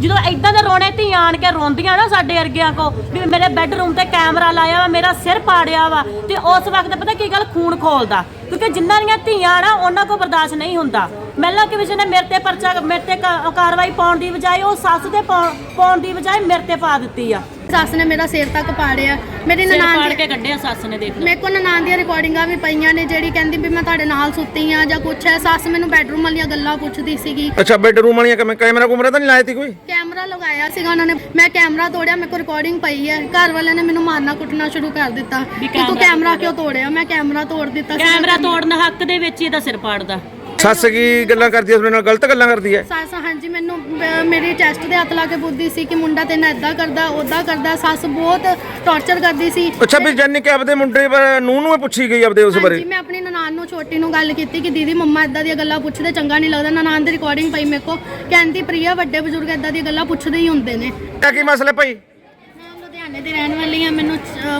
ਜਦੋਂ ਐਦਾਂ ਦੇ ਰੋਣੇ ਧੀਆਂ ਆਣ ਕੇ ਰੋਂਦੀਆਂ ਨਾ ਸਾਡੇ ਅਰਗਿਆਂ ਕੋ, ਵੀ ਮੇਰੇ ਬੈੱਡਰੂਮ ਤੇ ਕੈਮਰਾ ਲਾਇਆ ਵਾ, ਮੇਰਾ ਸਿਰ ਪਾੜਿਆ ਵਾ, ਤੇ ਉਸ ਵਕਤ ਪਤਾ ਕੀ ਗੱਲ ਖੂਨ ਖੋਲਦਾ। ਕਿਉਂਕਿ ਜਿਨ੍ਹਾਂ ਦੀਆਂ ਧੀਆਂ ਨਾ, ਉਹਨਾਂ ਕੋ ਬਰਦਾਸ਼ਤ ਨਹੀਂ ਹੁੰਦਾ। ਮਹਿਲਾ ਕਮਿਸ਼ਨ ਨੇ ਮੇਰੇ ਤੇ ਪਰਚਾ, ਮੇਰੇ ਤੇ ਕਾ- ਕਾਰਵਾਈ ਪਾਉਣ ਦੀ ਬਜਾਏ ਉਹ ਸੱਸ ਤੇ ਪਾਉਣ ਪਾਉਣ ਦੀ ਬਜਾਏ ਮੇਰੇ ਤੇ ਪਾ ਦਿੱਤੀ ਆ। ਸੱਸ ਨੇ ਮੇਰਾ ਸਿਰ ਤੱਕ ਪਾੜਿਆ। ਮੇਰੀ ਸਿਰ ਨਨਾਣ ਪਾੜ ਕੇ ਕੱਢਿਆ ਸੱਸ ਨੇ ਦੇਖ ਲਓ। ਮੇਰੇ ਕੋਲ ਨਨਾਣ ਦੀਆਂ ਰਿਕਾਰਡਿੰਗਾਂ ਵੀ ਪਈਆਂ ਨੇ ਜਿਹੜੀ ਕਹਿੰਦੀ ਵੀ ਮੈਂ ਤੁਹਾਡੇ ਨਾਲ ਸੁੱਤੀ ਆ ਜਾਂ ਕੁਛ ਹੈ। ਸੱਸ ਮੈਨੂੰ ਬੈਡਰੂਮ ਵਾਲੀਆਂ ਗੱਲਾਂ ਪੁੱਛਦੀ ਸੀਗੀ। ਅੱਛਾ ਬੈਡਰੂਮ ਵਾਲੀਆਂ ਕਿਵੇਂ? ਕੈਮਰਾ ਕੁਮਰਾ ਤਾਂ ਨਹੀਂ ਲਾਇਆ ਤੀ ਕੋਈ? ਕੈਮਰਾ ਲਗਾਇਆ ਸੀਗਾ ਉਹਨਾਂ ਨੇ। ਮੈਂ ਕੈਮਰਾ ਤੋੜਿਆ ਮੇਰੇ ਕੋਲ ਰਿਕਾਰਡਿੰਗ ਪਈ ਹੈ। ਘਰ ਵਾਲਿਆਂ ਨੇ ਮੈਨੂੰ ਮਾਰਨਾ ਕੁੱਟਣਾ ਸ਼ੁਰੂ ਕਰ ਦਿੱਤਾ। ਵੀ ਕਿ ਤੂੰ ਕੈਮਰਾ ਕੈਮਰਾ ਕਿਉਂ ਤੋੜਿਆ? ਮੈਂ ਕੈਮਰਾ ਤੋੜ ਦਿੱਤਾ। ਕੈਮਰਾ ਤੋੜਨ ਹੱਕ ਦੇ ਵਿੱਚ ਹੀ ਇਹਦਾ ਸਿਰ ਪਾੜਦਾ। ਸੱਸ ਕੀ ਗੱਲਾਂ ਕਰਦੀ ਐ ਤੁਹਾਡੇ ਨਾਲ ਗਲਤ ਗੱਲਾਂ ਕਰਦੀ ਐ? ਸੱਸ ਹਾਂਜੀ ਮੈਨੂੰ ਅਹ, ਮੇਰੀ ਚੈਸਟ ਦੇ ਹੱਥ ਲਾ ਕੇ ਪੁੱਛਦੀ ਸੀ ਕਿ ਮੁੰਡਾ ਤੈਨੂੰ ਇਦਾਂ ਕਰਦਾ ਉਦਾਂ ਕਰਦਾ। ਸੱਸ ਬਹੁਤ ਟੌਰਚਰ ਕਰਦੀ ਸੀ। ਅੱਛਾ ਵੀ ਜਾਨੀ ਕਿ ਆਪਦੇ ਮੁੰਡੇ ਬਾਰੇ ਨੂੰ ਨੂੰ ਪੁੱਛੀ ਗਈ ਆਪਦੇ ਉਸ ਹਾਂਜੀ ਬਾਰੇ ਮੈਂ ਆਪਣੀ ਨਨਾਣ ਨੂੰ ਛੋਟੀ ਨੂੰ ਗੱਲ ਕੀਤੀ ਕਿ ਦੀਦੀ ਮੰਮਾ ਇਦਾਂ ਦੀਆਂ ਗੱਲਾਂ ਪੁੱਛਦੇ ਚੰਗਾ ਨਹੀਂ ਲੱਗਦਾ। ਨਨਾਣ ਦੀ ਰਿਕਾਰਡਿੰਗ ਪਈ ਮੇਰੇ ਕੋ ਕਹਿੰਦੀ ਪ੍ਰਿਆ ਵੱਡੇ ਬਜ਼ੁਰਗ ਇਦਾਂ ਦੀਆਂ ਗੱਲਾਂ ਪੁੱਛਦੇ ਹੀ ਹੁੰਦੇ ਨੇ। ਕਿਆ ਕੀ ਮਸਲਾ ਭਾਈ? ਮੈਂ ਲੁਧਿਆਣੇ ਦੀ ਰਹਿਣ ਵਾਲੀ ਹਾਂ। ਮੈਨੂੰ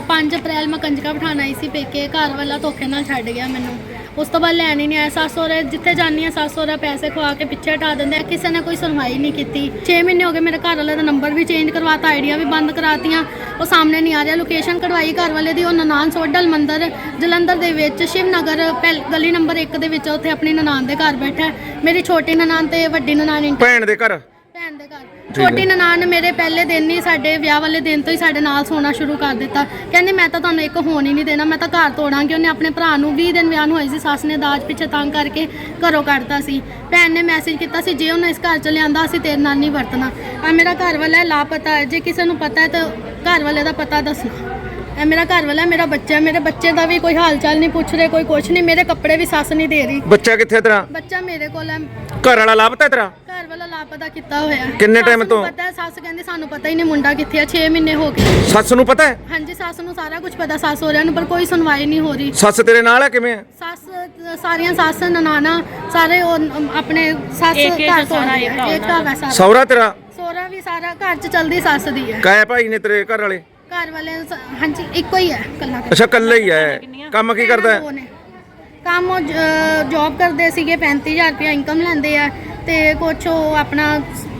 5 ਅਪ੍ਰੈਲ ਮੈਂ ਕੰਜਕਾ ਬਿਠਾਉਣ ਆਈ ਸੀ ਪੇਕੇ। ਘਰ ਵਾਲਾ ਧੋਖੇ ਨਾਲ ਛੱਡ ਗਿਆ ਮੈਨੂੰ। ਉਸ ਤੋਂ ਬਾਅਦ ਲੈਣ ਹੀ ਨਹੀਂ ਆਇਆ। ਸੱਸ ਸਹੁਰੇ ਜਿੱਥੇ ਜਾਂਦੀ ਆ, ਸੱਸ ਸਹੁਰਾ ਪੈਸੇ ਖਵਾ ਕੇ ਪਿੱਛੇ ਹਟਾ ਦਿੰਦੇ ਆ। ਕਿਸੇ ਨੇ ਕੋਈ ਸੁਣਵਾਈ ਨਹੀਂ ਕੀਤੀ। 6 ਮਹੀਨੇ ਹੋ ਗਏ ਮੇਰੇ ਘਰ ਵਾਲੇ ਦਾ ਨੰਬਰ ਵੀ ਚੇਂਜ ਕਰਵਾਤਾ, ਆਈਡੀਆਂ ਵੀ ਬੰਦ ਕਰਾਤੀਆਂ। ਉਹ ਸਾਹਮਣੇ ਨਹੀਂ ਆ ਰਿਹਾ। ਲੋਕੇਸ਼ਨ ਕਢਵਾਈ ਘਰ ਵਾਲੇ ਦੀ, ਉਹ ਨਨਾਨ ਸੋਡਲ ਮੰਦਰ, ਜਲੰਧਰ ਦੇ ਵਿੱਚ ਸ਼ਿਵ ਨਗਰ ਪਹਿਲ- ਗਲੀ ਨੰਬਰ 1 ਦੇ ਵਿੱਚ, ਉੱਥੇ ਆਪਣੀ ਨਨਾਨ ਦੇ ਘਰ ਬੈਠਾ। ਮੇਰੀ ਛੋਟੀ ਨਨਾਨ ਤੇ ਵੱਡੀ ਨਨਾਨ ਭੈਣ ਦੇ ਘਰ? ਛੋਟੀ ਨਨਾਣ ਮੇਰੇ ਪਹਿਲੇ ਦਿਨ ਹੀ ਸਾਡੇ ਵਿਆਹ ਵਾਲੇ ਦਿਨ ਤੋਂ ਹੀ ਸਾਡੇ ਨਾਲ ਸੋਣਾ ਸ਼ੁਰੂ ਕਰ ਦਿੱਤਾ। ਕਹਿੰਦੀ ਮੈਂ ਤਾਂ ਤੁਹਾਨੂੰ ਇੱਕ ਹੋਣ ਹੀ ਨਹੀਂ ਦੇਣਾ ਮੈਂ ਤਾਂ ਘਰ ਤੋੜਾਂਗੀ। ਉਹਨੇ ਆਪਣੇ ਭਰਾ ਨੂੰ 20 ਦਿਨ ਵਿਆਹ ਨੂੰ ਹੋਈ ਸੀ ਸੱਸ ਨੇ ਦਾਜ ਪਿੱਛੇ ਤੰਗ ਕਰਕੇ ਘਰੋਂ ਕੱਢਤਾ ਸੀ। ਭੈਣ ਨੇ ਮੈਸੇਜ ਕੀਤਾ ਸੀ ਜੇ ਉਹਨੇ ਇਸ ਘਰ ਚ ਲਿਆਂਦਾ ਅਸੀਂ ਤੇਰੇ ਨਾਲ ਨਹੀਂ ਵਰਤਣਾ। ਆ ਮੇਰਾ ਘਰ ਵਾਲਾ ਹੈ, ਲਾਪਤਾ ਹੈ। ਜੇ ਕਿਸੇ ਨੂੰ ਪਤਾ ਹੈ ਤਾਂ ਘਰ ਵਾਲੇ ਦਾ ਪਤਾ ਦੱਸਣਾ। ਇਹ ਮੇਰਾ ਘਰ ਵਾਲਾ ਮੇਰਾ ਬੱਚਾ ਮੇਰੇ ਬੱਚੇ ਦਾ ਵੀ ਕੋਈ ਹਾਲ ਚਾਲ ਨਹੀਂ ਪੁੱਛ ਰਹੇ ਕੋਈ ਕੁਛ ਨਹੀਂ। ਮੇਰੇ ਕੱਪੜੇ ਵੀ ਸੱਸ ਨਹੀਂ ਦੇ ਰਹੀ। ਬੱਚਾ ਕਿੱਥੇ ਤੇਰਾ? ਬੱਚਾ ਮੇਰੇ ਕੋਲ ਹੈ। ਘਰ ਵਾਲਾ ਲਾਪਤਾ ਤੇਰਾ? ਘਰ ਵਾਲਾ ਲਾਪਤਾ ਕੀਤਾ ਹੋਇਆ ਹੈ। ਕਿੰਨੇ ਸੱਸ time ਨੂੰ ਤੋਂ? ਪਤਾ ਹੈ ਸੱਸ ਕਹਿੰਦੀ ਸਾਨੂੰ ਪਤਾ ਹੀ ਨਹੀਂ ਮੁੰਡਾ ਕਿੱਥੇ ਆ 6 ਮਹੀਨੇ ਹੋ ਗਏ। ਸੱਸ ਨੂੰ ਪਤਾ ਹੈ? ਹਾਂਜੀ ਸੱਸ ਨੂੰ ਸਾਰਾ ਕੁਝ ਪਤਾ ਸੱਸ ਹੋ ਨੂੰ ਪਰ ਕੋਈ ਸੁਣਵਾਈ ਨਹੀਂ ਹੋ ਰਹੀ। ਸੱਸ ਤੇਰੇ ਨਾਲ ਹੈ ਕਿਵੇਂ ਹੈ? ਸੱਸ ਸਾਰੀਆਂ ਸੱਸ ਨਨਾਣਾ ਸਾਰੇ ਉਹ ਆਪਣੇ ਸੱਸ ਇੱਕ- ਇੱਕ ਘਰ ਤੋਂ ਸਾਰਾ ਇੱਕ ਇੱਕ ਘਰ ਹੈ ਸਾਰਾ। ਸੌਰਾ ਤੇਰਾ? ਸੋਹਰਾ ਵੀ ਸਾਰਾ ਘਰ ਚ ਚਲਦੀ ਸੱਸ ਦੀ ਹੈ। ਕਾਇਆ ਭਾਈ ਨੇ ਤੇਰੇ ਘਰ ਵਾਲੇ ਘਰ ਵਾਲੇ ਹਾਂਜੀ ਇੱਕੋ ਹੀ ਹੈ ਕੱਲਾ ਅੱਛਾ ਕੱਲਾ ਹੀ ਹੈ। ਕੰਮ ਕੀ ਕਰਦਾ ਹੈ? ਦੋ। ਕੰਮ ਉਹ ਜੌਬ ਕਰਦੇ ਸੀਗੇ 35000 ਰੁਪਏ ਇਨਕਮ ਲੈਂਦੇ ਆ ਤੇ ਕੁਛ ਉਹ ਆਪਣਾ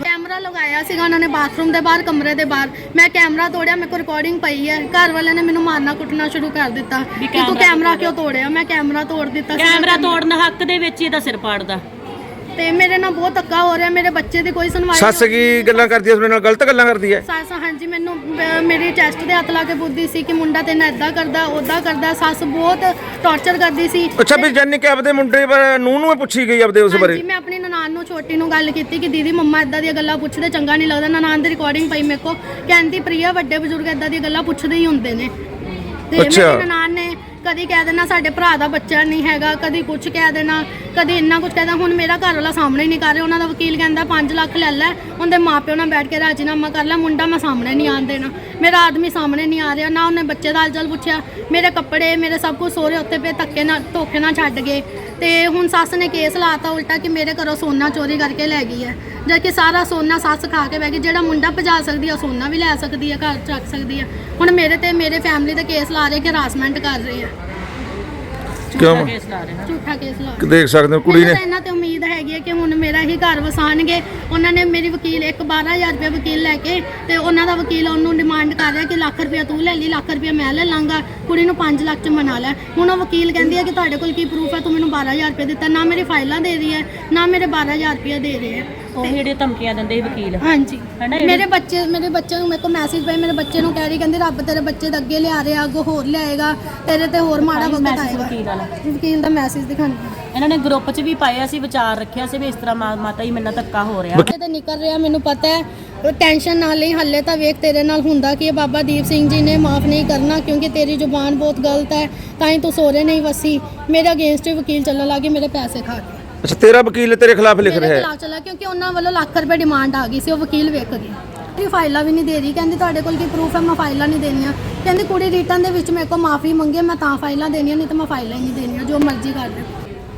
ਕੈਮਰਾ ਲਗਾਇਆ ਸੀਗਾ ਉਹਨਾਂ ਨੇ ਬਾਥਰੂਮ ਦੇ ਬਾਹਰ ਕਮਰੇ ਦੇ ਬਾਹਰ। ਮੈਂ ਕੈਮਰਾ ਤੋੜਿਆ ਮੇਰੇ ਕੋਲ ਰਿਕਾਰਡਿੰਗ ਪਈ ਹੈ ਘਰ ਵਾਲਿਆਂ ਨੇ ਮੈਨੂੰ ਮਾਰਨਾ ਕੁੱਟਣਾ ਸ਼ੁਰੂ ਕਰ ਦਿੱਤਾ। ਕਿ ਤੂੰ ਕੈਮਰਾ ਕਿਉਂ ਤੋੜਿਆ? ਮੈਂ ਕੈਮਰਾ ਤੋੜ ਦਿੱਤਾ। ਕੈਮਰਾ ਤੋੜਨ ਹੱਕ ਦੇ ਵਿੱਚ ਇਹਦਾ ਸਿਰ ਪਾੜਦਾ। ਤੇ ਮੇਰੇ ਨਾਲ ਬਹੁਤ ਧੱਕਾ ਹੋ ਰਿਹਾ ਮੇਰੇ ਬੱਚੇ ਦੀ ਕੋਈ ਸੁਣਵਾਈ ਸੱਸ ਕੀ ਗੱਲਾਂ ਕਰਦੀ ਐ? ਤੁਹਾਡੇ ਨਾਲ ਗਲਤ ਗੱਲਾਂ ਕਰਦੀ ਐ? ਸੱਸ ਹਾਂਜੀ ਮੈਨੂੰ ਮੇਰੀ ਚੈਸਟ ਦੇ ਹੱਥ ਲਾ ਕੇ ਪੁੱਛਦੀ ਸੀ ਕਿ ਮੁੰਡਾ ਤੈਨੂੰ ਇਦਾਂ ਕਰਦਾ ਉਦਾਂ ਕਰਦਾ। ਸੱਸ ਬਹੁਤ ਟੌਰਚਰ ਕਰਦੀ ਸੀ। ਅੱਛਾ ਵੀ ਜਾਨੀ ਕਿ ਆਪਦੇ ਮੁੰਡੇ ਨੂੰ ਨੂੰ ਪੁੱਛੀ ਗਈ ਆਪਦੇ ਉਸ ਬਾਰੇ? ਹਾਂਜੀ ਮੈਂ ਆਪਣੀ ਨਨਾਣ ਨੂੰ ਛੋਟੀ ਨੂੰ ਗੱਲ ਕੀਤੀ ਕਿ ਦੀਦੀ ਮੰਮਾ ਇਦਾਂ ਦੀਆਂ ਗੱਲਾਂ ਪੁੱਛਦੇ ਚੰਗਾ ਨਹੀਂ ਲੱਗਦਾ ਨਨਾਣ ਦੀ ਰਿਕਾਰਡਿੰਗ ਪਈ ਮੇਰੇ ਕੋ ਕਹਿੰਦੀ ਪ੍ਰਿਆ ਵੱਡੇ ਬਜ਼ੁਰਗ ਇਦਾਂ ਦੀਆਂ ਗੱਲਾਂ ਪੁੱਛਦੇ ਹੀ ਹੁੰਦੇ ਨੇ। ਤੇ ਅੱਛਾ। ਮੇਰੀ ਨਨਾਣ ਨੇ ਕਦੀ ਕਹਿ ਦੇਣਾ ਸਾਡੇ ਭਰਾ ਦਾ ਬੱਚਾ ਨਹੀਂ ਹੈਗਾ, ਕਦੀ ਕੁਝ ਕਹਿ ਦੇਣਾ, ਕਦੀ ਇੰਨਾ ਕੁਝ ਕਹਿਦਾ ਹੁਣ ਮੇਰਾ ਘਰ ਵਾਲਾ ਸਾਹਮਣੇ ਨਹੀਂ ਕਰ ਰਿਹਾ, ਉਹਨਾਂ ਦਾ ਵਕੀਲ ਕਹਿੰਦਾ 5 ਲੱਖ ਲੈ ਲੈ, ਉਹਦੇ ਮਾਪਿਓ ਨਾਲ ਬੈਠ ਕੇ ਰਾਜੀਨਾਮਾ ਕਰ ਲੈ, ਮੁੰਡਾ ਮੈਂ ਸਾਹਮਣੇ ਨਹੀਂ ਆਣ ਦੇਣਾ। ਮੇਰਾ ਆਦਮੀ ਸਾਹਮਣੇ ਨਹੀਂ ਆ ਰਿਹਾ, ਨਾ ਉਹਨੇ ਬੱਚੇ ਦਾ ਹਾਲ-ਚਾਲ ਪੁੱਛਿਆ। ਮੇਰੇ ਕੱਪੜੇ, ਮੇਰੇ ਸਭ ਕੁਝ ਸੋਹਰੇ ਉੱਤੇ ਪਏ, ਧੱਕੇ ਨਾਲ, ਧੋਖੇ ਨਾਲ ਛੱਡ ਗਏ। ਤੇ ਹੁਣ ਸੱਸ ਨੇ ਕੇਸ ਲਾਤਾ ਉਲਟਾ ਕਿ ਮੇਰੇ ਘਰੋਂ ਸੋਨਾ ਚੋਰੀ ਕਰਕੇ ਲੈ ਗਈ ਹੈ। ਜਦ ਕਿ ਸਾਰਾ ਸੋਨਾ ਸੱਸ ਖਾ ਕੇ ਬਹਿ ਗਈ, ਜਿਹੜਾ ਮੁੰਡਾ ਭਜਾ ਸਕਦੀ ਆ, ਉਹ ਸੋਨਾ ਵੀ ਲੈ ਸਕਦੀ ਹੈ ਘਰ ਚ ਰੱਖ ਸਕਦੀ ਹੈ ਹੁਣ ਮੇਰੇ ਤੇ ਮੇਰੇ ਫੈਮਿਲੀ 'ਤੇ ਕੇਸ ਲਾ ਰਹੇ ਕਿ ਹਰਾਸਮੈਂਟ ਕਰ ਰਹੇ ਆ। ਕਿਉਂ? ਕੇਸ ਲਾ ਰਹੇ ਝੂਠਾ ਕੇਸ ਲਾ ਰਹੇ ਦੇਖ ਸਕਦੇ ਹੋ ਕੁੜੀ ਮੈਨੂੰ ਨੇ ਤਾਂ ਇਹਨਾਂ ਤੇ ਉਮੀਦ ਹੈਗੀ ਹੈ ਕਿ ਹੁਣ ਮੇਰਾ ਹੀ ਘਰ ਵਸਾਣਗੇ। ਉਹਨਾਂ ਨੇ ਮੇਰੀ ਵਕੀਲ ਇੱਕ 12000 ਰੁਪਏ ਵਕੀਲ ਲੈ ਕੇ ਤੇ ਉਹਨਾਂ ਦਾ ਵਕੀਲ ਉਹਨੂੰ ਡਿਮਾਂਡ ਕਰ ਰਿਹਾ ਕਿ ਲੱਖ ਰੁਪਏ ਤੂੰ ਲੈ ਲਈ ਲੱਖ ਰੁਪਏ ਮੈਂ ਲੈ ਲਾਂਗਾ। ਕੁੜੀ ਨੂੰ 5 ਲੱਖ ਚ ਮਨਾ ਲੈ। ਹੁਣ ਉਹ ਵਕੀਲ ਕਹਿੰਦੀ ਹੈ ਕਿ ਤੁਹਾਡੇ ਕੋਲ ਕੀ ਪ੍ਰੂਫ ਹੈ? ਤੂੰ ਮੈਨੂੰ 12000 ਰੁਪਏ ਦਿੱਤਾ। ਨਾ ਮੇਰੀ ਫਾਈਲਾਂ ਦੇ ਰਹੀ ਹੈ ਨਾ ਮੇਰੇ 12000 ਰੁਪਏ ਦੇ ਰਹੇ ਹੈ। ਉਹ ਜਿਹੜੇ ਧਮਕੀਆਂ ਦਿੰਦੇ ਸੀ ਵਕੀਲ। ਹਾਂਜੀ। ਹਨਾ ਮੇਰੇ ਬੱਚੇ ਮੇਰੇ ਬੱਚੇ ਨੂੰ ਮੇਰੇ ਕੋਲ ਮੈਸੇਜ ਪਏ ਮੇਰੇ ਬੱਚੇ ਨੂੰ ਕਹਿ ਰਹੀ ਕਹਿੰਦੀ ਰੱਬ ਤੇਰੇ ਬੱਚੇ ਦੇ ਅੱਗੇ ਲਿਆ ਰਿਹਾ ਅੱਗੋਂ ਹੋਰ ਲਿਆਏਗਾ ਤੇਰੇ ਤੇ ਹੋਰ ਮਾੜਾ ਵਕਤ ਮੈਸੇਜ ਆਏਗਾ। ਵਕੀਲ ਵਾਲਾ। ਵਕੀਲ ਦਾ ਮੈਸੇਜ ਦਿਖਾਣਾ ਇਹਨਾਂ ਨੇ ਗਰੁੱਪ 'ਚ ਵੀ ਪਾਇਆ ਸੀ ਵਿਚਾਰ ਰੱਖਿਆ ਸੀ ਵੀ ਇਸ ਤਰ੍ਹਾਂ ਮਾ- ਮਾਤਾ ਜੀ ਮੇਰੇ ਨਾਲ ਧੱਕਾ ਹੋ ਰਿਹਾ। ਤੇ ਤਾਂ ਨਿਕਲ ਰਿਹਾ ਮੈਨੂੰ ਪਤਾ ਹੈ ਟੈਨਸ਼ਨ ਹੱਲੇ ਤਾਂ ਵੇਖ ਤੇਰੇ ਨਾਲ ਹੁੰਦਾ ਕਿ ਬਾਬਾ ਦੀਪ ਸਿੰਘ ਜੀ ਨੇ ਮਾਫ ਨਹੀਂ ਕਰਨਾ ਕਿਉਂਕਿ ਤੇਰੀ ਜ਼ੁਬਾਨ ਬਹੁਤ ਗਲਤ ਹੈ ਤਾਂ ਹੀ ਤੂੰ ਸੋਰੇ ਨਹੀਂ ਵਸੀ। ਮੇਰੇ ਅਗੇਂਸਟ ਵਕੀਲ ਚੱਲਣ ਲੱਗੇ ਮੇਰੇ ਪੈਸੇ ਖਾ ਕੇ। ਅੱਛਾ ਤੇਰਾ ਵਕੀਲ ਤੇਰੇ ਖਿਲਾਫ ਲਿਖ ਮੇਰੇ ਰਿਹਾ ਹੈ। ਖਿਲਾਫ ਚੱਲਾ ਕਿਉਂਕਿ ਉਹਨਾਂ ਵੱਲੋਂ ਲੱਖ ਰੁਪਏ ਡਿਮਾਂਡ ਆ ਗਈ ਸੀ ਉਹ ਵਕੀਲ ਵੇਖ ਗਏ ਮੇਰੀ ਫਾਈਲਾਂ ਵੀ ਨਹੀਂ ਦੇ ਰਹੀ। ਕਹਿੰਦੀ ਤੁਹਾਡੇ ਕੋਲ ਕੀ ਪ੍ਰੂਫ ਹੈ? ਮੈਂ ਫਾਈਲਾਂ ਨਹੀਂ ਦੇਣੀਆਂ। ਕਹਿੰਦੀ ਕੁੜੀ ਰਿਟਰਨ ਦੇ ਵਿੱਚ ਮੇਰੇ ਕੋਲ ਮਾਫੀ ਮੰਗੇ ਮੈਂ ਤਾਂ ਫਾਈਲਾਂ ਦੇਣੀਆਂ ਨਹੀਂ ਤਾਂ ਮੈਂ ਫਾਈਲਾਂ ਹੀ ਨਹੀਂ ਦੇਣੀਆਂ ਜੋ ਮਰਜ਼ੀ ਕਰ ਲੈ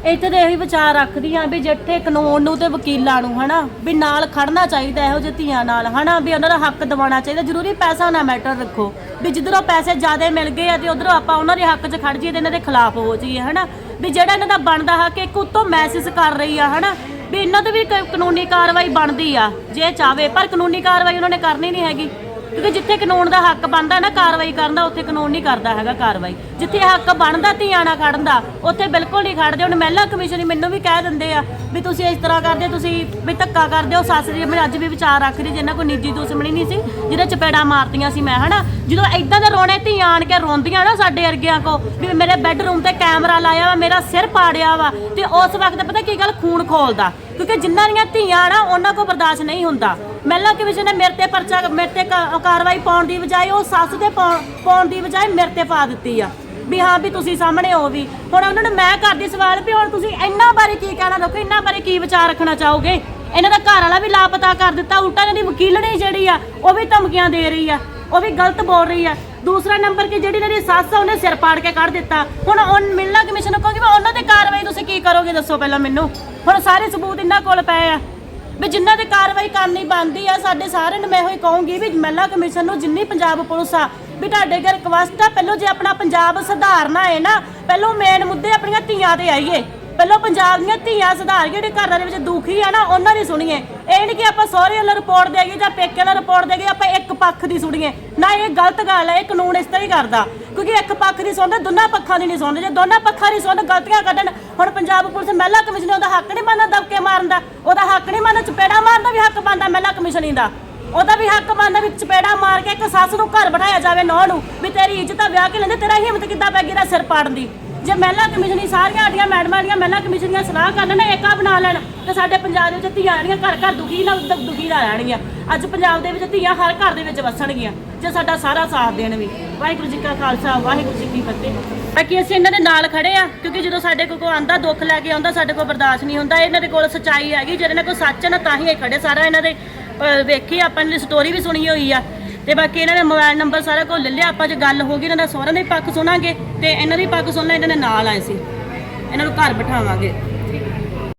ਇੱਥੇ ਤੇ ਇਹੀ ਵਿਚਾਰ ਰੱਖਦੀ ਆ ਵੀ ਜਿੱਥੇ ਕਾਨੂੰਨ ਨੂੰ ਤੇ ਵਕੀਲਾਂ ਨੂੰ ਹਨਾ? ਵੀ ਨਾਲ ਖੜਨਾ ਚਾਹੀਦਾ ਇਹੋ ਜਿਹੇ ਧੀਆਂ ਨਾਲ ਹਨਾ? ਵੀ ਉਹਨਾਂ ਦਾ ਹੱਕ ਦਿਵਾਉਣਾ ਚਾਹੀਦਾ। ਜ਼ਰੂਰੀ ਪੈਸਾ ਨਾ ਮੈਟਰ ਰੱਖੋ। ਵੀ ਜਿੱਧਰੋਂ ਪੈਸੇ ਜ਼ਿਆਦਾ ਮਿਲ ਗਏ ਆ ਤੇ ਉਧਰੋਂ ਆਪਾਂ ਉਹਨਾਂ ਦੇ ਹੱਕ 'ਚ ਖੜ ਜਾਈਏ ਤੇ ਇਹਨਾਂ ਦੇ ਖਿਲਾਫ ਹੋ ਜਾਈਏ ਹਨਾ? ਵੀ ਜਿਹੜਾ ਇਹਨਾਂ ਦਾ ਬਣਦਾ ਹੱਕ ਇੱਕ ਉੱਤੋਂ ਮੈਸੇਜ ਕਰ ਰਹੀ ਆ, ਹਨਾ? ਵੀ ਇਹਨਾਂ ਤੇ ਵੀ ਕ- ਕਾਨੂੰਨੀ ਕਾਰਵਾਈ ਬਣਦੀ ਆ, ਜੇ ਚਾਵੇ ਪਰ ਕਾਨੂੰਨੀ ਕਾਰਵਾਈ ਉਹਨਾਂ ਨੇ ਕਰਨੀ ਨਹੀਂ ਹੈਗੀ। ਕਿਉਂਕਿ ਜਿੱਥੇ ਕਾਨੂੰਨ ਦਾ ਹੱਕ ਬਣਦਾ ਨਾ ਕਾਰਵਾਈ ਕਰਨ ਦਾ ਉੱਥੇ ਕਾਨੂੰਨ ਨਹੀਂ ਕਰਦਾ ਹੈਗਾ ਕਾਰਵਾਈ। ਜਿੱਥੇ ਹੱਕ ਬਣਦਾ ਧੀਆਂ ਨਾਲ ਖੜਨ ਦਾ ਉੱਥੇ ਬਿਲਕੁਲ ਨਹੀਂ ਖੜਦੇ। ਹੁਣ ਮਹਿਲਾ ਕਮਿਸ਼ਨ ਹੀ ਮੈਨੂੰ ਵੀ ਕਹਿ ਦਿੰਦੇ ਆ ਵੀ ਤੁਸੀਂ ਇਸ ਤਰ੍ਹਾਂ ਕਰਦੇ ਹੋ, ਤੁਸੀਂ ਵੀ ਧੱਕਾ ਕਰਦੇ ਹੋ ਸੱਸ ਜੀ ਮੈਂ ਅੱਜ ਵੀ ਵਿਚਾਰ ਰੱਖ ਰਹੀ ਜਿੰਨਾ ਕੋਈ ਨਿੱਜੀ ਦੁਸ਼ਮਣੀ ਨਹੀਂ ਸੀ ਜਿਹਦੇ ਚਪੇੜਾ ਮਾਰਤੀਆਂ ਸੀ ਮੈਂ ਹਨਾ? ਜਦੋਂ ਇਦਾਂ ਦੇ ਰੋਣੇ ਧੀਆਂ ਆਣ ਕੇ ਰੋਂਦੀਆਂ ਨਾ ਸਾਡੇ ਅਰਗਿਆਂ ਕੋ ਵੀ ਮੇਰੇ ਬੈੱਡਰੂਮ ਤੇ ਕੈਮਰਾ ਲਾਇਆ ਵਾ ਮੇਰਾ ਸਿਰ ਪਾੜਿਆ ਵਾ ਤੇ ਉਸ ਵਕਤ ਪਤਾ ਕੀ ਗੱਲ ਖੂਨ ਖੋਲਦਾ। ਕਿਉਂਕਿ ਜਿਨ੍ਹਾਂ ਦੀਆਂ ਧੀਆਂ ਨਾ ਉਹਨਾਂ ਕੋ ਬਰਦਾਸ਼ਤ ਨਹੀਂ ਹੁੰਦਾ। ਮਹਿਲਾ ਕਮਿਸ਼ਨ ਨੇ ਮੇਰੇ ਤੇ ਪਰਚਾ, ਮੇਰੇ ਤੇ ਕਾ- ਕਾਰਵਾਈ ਪਾਉਣ ਦੀ ਬਜਾਏ ਉਹ ਸੱਸ ਤੇ ਪਾਉਣ ਪਾਉਣ ਦੀ ਬਜਾਏ ਮੇਰੇ ਤੇ ਪਾ ਦਿੱਤੀ ਆ। ਵੀ ਹਾਂ ਵੀ ਤੁਸੀਂ ਸਾਹਮਣੇ ਹੋ ਵੀ। ਹੁਣ ਉਹਨਾਂ ਨੂੰ ਮੈਂ ਕਰਦੀ ਸਵਾਲ ਵੀ ਹੁਣ ਤੁਸੀਂ ਇਹਨਾਂ ਬਾਰੇ ਕੀ ਕਹਿਣਾ ਰੱਖੋ ਇਹਨਾਂ ਬਾਰੇ ਕੀ ਵਿਚਾਰ ਰੱਖਣਾ ਚਾਹੋਗੇ? ਇਹਨਾਂ ਦਾ ਘਰ ਵਾਲਾ ਵੀ ਲਾਪਤਾ ਕਰ ਦਿੱਤਾ, ਉਲਟਾ ਇਹਨਾਂ ਦੀ ਵਕੀਲਣੀ ਜਿਹੜੀ ਆ, ਉਹ ਵੀ ਧਮਕੀਆਂ ਦੇ ਰਹੀ ਆ, ਉਹ ਵੀ ਗਲਤ ਬੋਲ ਰਹੀ ਆ। ਦੂਸਰਾ ਨੰਬਰ ਕਿ ਜਿਹੜੀ ਇਹਨਾਂ ਦੀ ਸੱਸ ਆ, ਉਹਨੇ ਸਿਰ ਪਾੜ ਕੇ ਕੱਢ ਦਿੱਤਾ। ਹੁਣ ਉਹ ਮਿਲਣਾ ਕਮਿਸ਼ਨ ਨੂੰ ਕਹੋਗੇ ਵੀ ਉਹਨਾਂ ਤੇ ਕਾਰਵਾਈ ਤੁਸੀਂ ਕੀ ਕਰੋਗੇ ਦੱਸੋ ਪਹਿਲਾਂ ਮੈਨੂੰ। ਹੁਣ ਸਾਰੇ ਸਬੂਤ ਇਹਨਾਂ ਕੋਲ ਪਏ ਆ। ਵੀ ਜਿਨ੍ਹਾਂ ਤੇ ਕਾਰਵਾਈ ਕਰਨੀ ਬਣਦੀ ਆ, ਸਾਡੇ ਸਾਰਿਆਂ ਨੂੰ ਮੈਂ ਇਹੋ ਹੀ ਕਹੂੰਗੀ ਵੀ ਮਹਿਲਾ ਕਮਿਸ਼ਨ ਨੂੰ ਜਿੰਨੀ ਪੰਜਾਬ ਪੁਲਿਸ ਆ, ਵੀ ਤੁਹਾਡੇ ਅੱਗੇ ਰਿਕਵੈਸਟ ਆ, ਪਹਿਲਾਂ ਜੇ ਆਪਣਾ ਪੰਜਾਬ ਸੁਧਾਰਨਾ ਹੈ ਨਾ, ਪਹਿਲਾਂ ਮੇਨ ਮੁੱਦੇ ਆਪਣੀਆਂ ਧੀਆਂ ਤੇ ਆਈਏ। ਪਹਿਲਾਂ ਪੰਜਾਬ ਦੀਆਂ ਧੀਆਂ ਸੁਧਾਰ ਜਿਹੜੇ ਘਰਾਂ ਦੇ ਵਿੱਚ ਦੁਖੀ ਆ ਨਾ, ਉਹਨਾਂ ਦੀ ਸੁਣੀਏ। ਇਹ ਨਹੀਂ ਕਿ ਆਪਾਂ ਸਹੁਰੇ ਵੱਲੋਂ ਰਿਪੋਰਟ ਦੇਈਏ ਜਾਂ ਪੇਕੇ ਵੱਲੋਂ ਰਿਪੋਰਟ ਦੇਈਏ ਆਪਾਂ ਇੱਕ ਪੱਖ ਦੀ ਸੁਣੀਏ। ਨਾ ਇਹ ਗਲਤ ਗੱਲ ਹੈ ਇਹ ਕਾਨੂੰਨ ਇਸ ਤਰ੍ਹਾਂ ਹੀ ਕਰਦਾ। ਕਿਉਂਕਿ ਇੱਕ ਪੱਖ ਦੀ ਸੁਣਦੇ, ਦੋਨਾਂ ਪੱਖਾਂ ਦੀ ਨਹੀਂ ਸੁਣਦੇ। ਜੇ ਦੋਨਾਂ ਪੱਖਾਂ ਦੀ ਸੁਣ ਗਲਤੀਆਂ ਕੱਢਣ, ਹੁਣ ਪੰਜਾਬ ਪੁਲਿਸ ਮਹਿਲਾ ਕਮਿਸ਼ਨ ਉਹਦਾ ਹੱਕ ਨਹੀਂ ਮੰਨਦਾ ਦਬਕੇ ਮਾਰਨ ਦਾ। ਉਹਦਾ ਹੱਕ ਨਹੀਂ ਮੰਨਦਾ ਚਪੇੜਾ ਮਾਰਨ ਦਾ ਵੀ ਹੱਕ ਬਣਦਾ ਮਹਿਲਾ ਕਮਿਸ਼ਨ ਦਾ। ਉਹਦਾ ਵੀ ਹੱਕ ਬਣਦਾ ਵੀ ਚਪੇੜਾ ਮਾਰ ਕੇ ਇੱਕ ਸੱਸ ਨੂੰ ਘਰ ਬਿਠਾਇਆ ਜਾਵੇ ਨੌ ਨੂੰ, ਵੀ ਤੇਰੀ ਇੱਜ਼ਤ ਆ, ਵਿਆਹ ਕੇ ਲੈਂਦੇ, ਤੇਰਾ ਹਿੰਮਤ ਕਿੱਦਾਂ ਪੈ ਗਈ ਦਾ ਸਿਰ ਪਾੜਨ ਦੀ? ਜੇ ਮਹਿਲਾ ਕਮਿਸ਼ਨਰੀ ਸਾਰੀਆਂ ਸਾਡੀਆਂ ਮੈਡਮਾਂ ਦੀਆਂ ਮਹਿਲਾ ਕਮਿਸ਼ਨਰੀਆਂ ਸਲਾਹ ਕਰ ਲੈਣ ਏਕਾ ਬਣਾ ਲੈਣ ਤੇ ਸਾਡੇ ਪੰਜਾਬ ਦੇ ਵਿੱਚ ਧੀਆਂ ਜਿਹੜੀਆਂ ਘਰ ਘਰ ਦੁਖੀ ਨਾਲ ਦੁ- ਦੁਖੀ ਨਾ ਰਹਿਣਗੀਆਂ। ਅੱਜ ਪੰਜਾਬ ਦੇ ਵਿੱਚ ਧੀਆਂ ਹਰ ਘਰ ਦੇ ਵਿੱਚ ਵਸਣਗੀਆਂ ਜੇ ਸਾਡਾ ਸਾਰਾ ਸਾਥ ਦੇਣ ਵੀ। ਵਾਹਿਗੁਰੂ ਜੀ ਕਾ ਖਾਲਸਾ ਵਾਹਿਗੁਰੂ ਜੀ ਕੀ ਫਤਿਹ। ਬਾਕੀ ਅਸੀਂ ਇਹਨਾਂ ਦੇ ਨਾਲ ਖੜੇ ਆ ਕਿਉਂਕਿ ਜਦੋਂ ਸਾਡੇ ਕੋਲ ਕੋਈ ਆਂਦਾ ਦੁੱਖ ਲੈ ਕੇ ਆਉਂਦਾ ਸਾਡੇ ਕੋਲ ਬਰਦਾਸ਼ਤ ਨਹੀਂ ਹੁੰਦਾ ਇਹਨਾਂ ਦੇ ਕੋਲ ਸੱਚਾਈ ਹੈਗੀ ਜਿਹਦੇ ਨਾਲ ਕੋਈ ਸੱਚ ਹੈ ਨਾ ਤਾਂ ਹੀ ਇਹ ਖੜੇ। ਸਾਰਾ ਇਹਨਾਂ ਦੇ ਅਹ, ਵੇਖੀ ਆਪਾਂ ਨੇ ਸਟੋਰੀ ਵੀ ਸੁਣੀ ਹੋਈ ਆ। ਤੇ ਬਾਕੀ ਇਹਨਾਂ ਨੇ ਮੋਬਾਈਲ ਨੰਬਰ ਸਾਰਾ ਕੁਝ ਲੈ ਲਿਆ, ਆਪਾਂ ਜੇ ਗੱਲ ਹੋ ਗਈ ਇਹਨਾਂ ਦਾ ਸਹੁਰਿਆਂ ਦੇ ਪੱਖ ਸੁਣਾਂਗੇ ਤੇ ਇਹਨਾਂ ਦੀ ਪੱਖ ਸੁਣਨਾ, ਇਹਨਾਂ ਦੇ ਨਾਲ ਆਏ ਸੀ। ਇਹਨਾਂ ਨੂੰ ਘਰ ਬਿਠਾਵਾਂਗੇ।